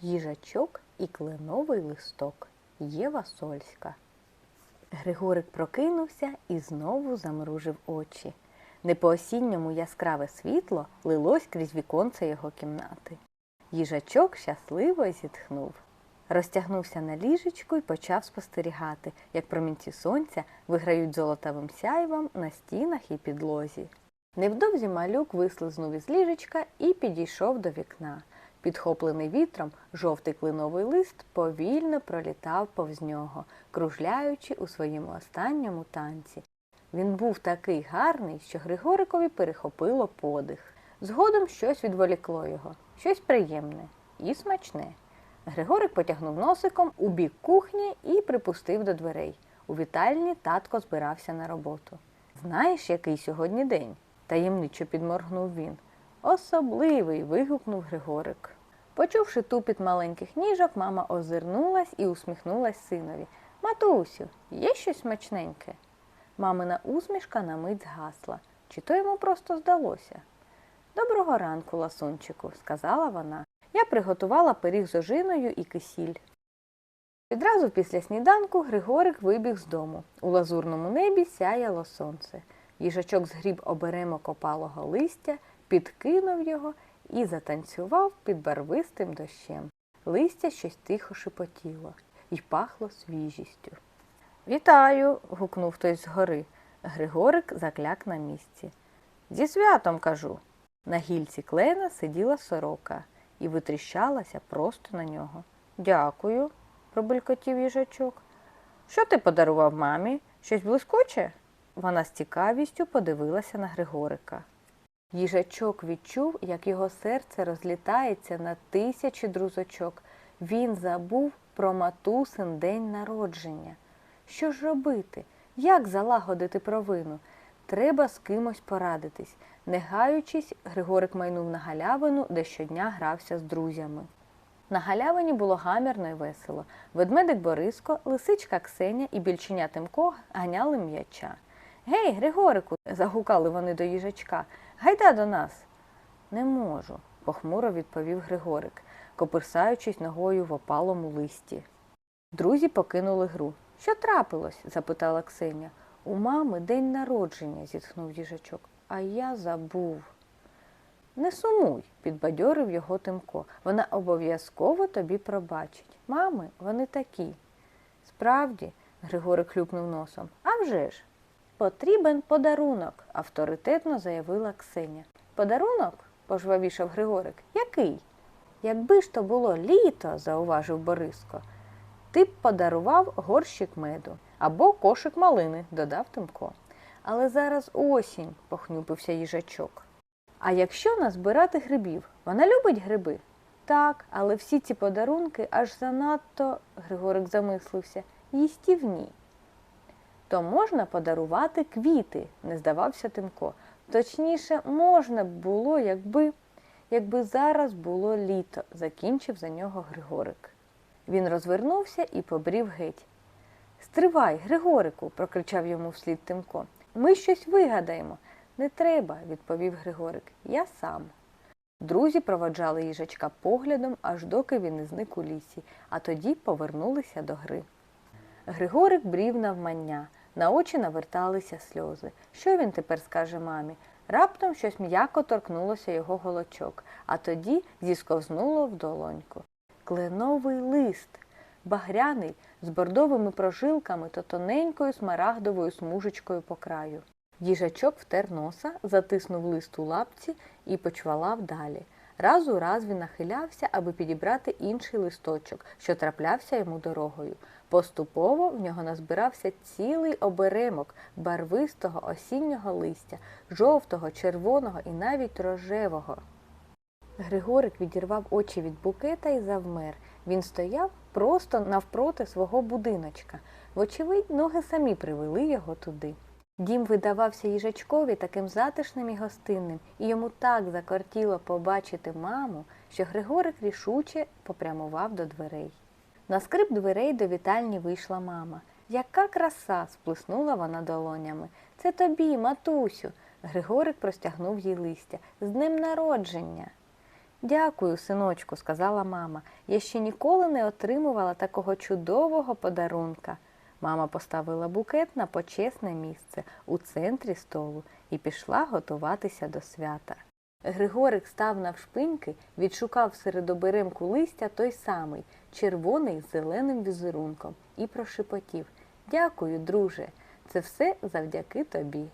Їжачок і кленовий листок. Єва Сольська. Григорик прокинувся і знову замружив очі. Не по-осінньому яскраве світло лилось крізь віконце його кімнати. Їжачок щасливо зітхнув. Розтягнувся на ліжечку і почав спостерігати, як промінці сонця виграють золотавим сяйвом на стінах і підлозі. Невдовзі малюк вислизнув із ліжечка і підійшов до вікна. Підхоплений вітром, жовтий клиновий лист повільно пролітав повз нього, кружляючи у своєму останньому танці. Він був такий гарний, що Григорикові перехопило подих. Згодом щось відволікло його, щось приємне і смачне. Григорик потягнув носиком у бік кухні і припустив до дверей. У вітальні татко збирався на роботу. Знаєш, який сьогодні день? таємничо підморгнув він. Особливий. вигукнув Григорик. Почувши тупіт маленьких ніжок, мама озирнулась і усміхнулась синові. Матусю, є щось смачненьке? Мамина усмішка на мить згасла. Чи то йому просто здалося? Доброго ранку, ласунчику, сказала вона. Я приготувала пиріг з ожиною і кисіль. Відразу після сніданку Григорик вибіг з дому. У лазурному небі сяяло сонце. Їжачок згріб оберемок опалого листя, підкинув його і затанцював під барвистим дощем. Листя щось тихо шепотіло і пахло свіжістю. Вітаю. гукнув хтось згори. Григорик закляк на місці. Зі святом кажу. На гільці клена сиділа сорока і витріщалася просто на нього. Дякую, пробелькотів їжачок. Що ти подарував мамі? Щось блискуче? Вона з цікавістю подивилася на Григорика. Їжачок відчув, як його серце розлітається на тисячі друзочок. Він забув про матусин день народження. Що ж робити? Як залагодити провину? Треба з кимось порадитись. Не гаючись, Григорик майнув на галявину, де щодня грався з друзями. На галявині було гамірно й весело. Ведмедик Бориско, лисичка Ксеня і більченя Тимко ганяли м'яча. Гей, Григорику, загукали вони до їжачка. Гайда до нас. Не можу, похмуро відповів Григорик, копирсаючись ногою в опалому листі. Друзі покинули гру. Що трапилось? запитала Ксеня. У мами день народження, зітхнув їжачок. А я забув. Не сумуй, підбадьорив його Тимко. Вона обов'язково тобі пробачить. Мами, вони такі. Справді, Григорик хлюпнув носом. «А вже ж!» Потрібен подарунок, авторитетно заявила Ксеня. Подарунок? пожвавішав Григорик. Який? Якби ж то було літо, зауважив Бориско, ти б подарував горщик меду або кошик малини, додав Тимко. Але зараз осінь, похнюпився їжачок. А якщо назбирати грибів? Вона любить гриби? Так, але всі ці подарунки аж занадто, Григорик замислився, їстівні. То можна подарувати квіти, не здавався Тимко. Точніше, можна було, якби, якби зараз було літо, закінчив за нього Григорик. Він розвернувся і побрів геть. Стривай, Григорику, прокричав йому вслід Тимко. Ми щось вигадаємо. Не треба, відповів Григорик. Я сам. Друзі проводжали їжачка поглядом, аж доки він не зник у лісі, а тоді повернулися до гри. Григорик брів навмання, на очі наверталися сльози. Що він тепер скаже мамі? Раптом щось м'яко торкнулося його голочок, а тоді зісковзнуло в долоньку. Кленовий лист, багряний, з бордовими прожилками та тоненькою смарагдовою смужечкою по краю. Їжачок втер носа, затиснув лист у лапці і почвалав далі. Раз у раз він нахилявся, аби підібрати інший листочок, що траплявся йому дорогою. Поступово в нього назбирався цілий оберемок барвистого осіннього листя, жовтого, червоного і навіть рожевого. Григорик відірвав очі від букета і завмер. Він стояв просто навпроти свого будиночка. Вочевидь, ноги самі привели його туди. Дім видавався їжачкові таким затишним і гостинним, і йому так закортіло побачити маму, що Григорик рішуче попрямував до дверей. На скрип дверей до вітальні вийшла мама. Яка краса! сплеснула вона долонями. Це тобі, матусю. Григорик простягнув їй листя. З днем народження. Дякую, синочку, сказала мама. Я ще ніколи не отримувала такого чудового подарунка. Мама поставила букет на почесне місце у центрі столу і пішла готуватися до свята. Григорик став навшпиньки, відшукав серед оберемку листя той самий, червоний з зеленим візерунком, і прошепотів Дякую, друже, це все завдяки тобі.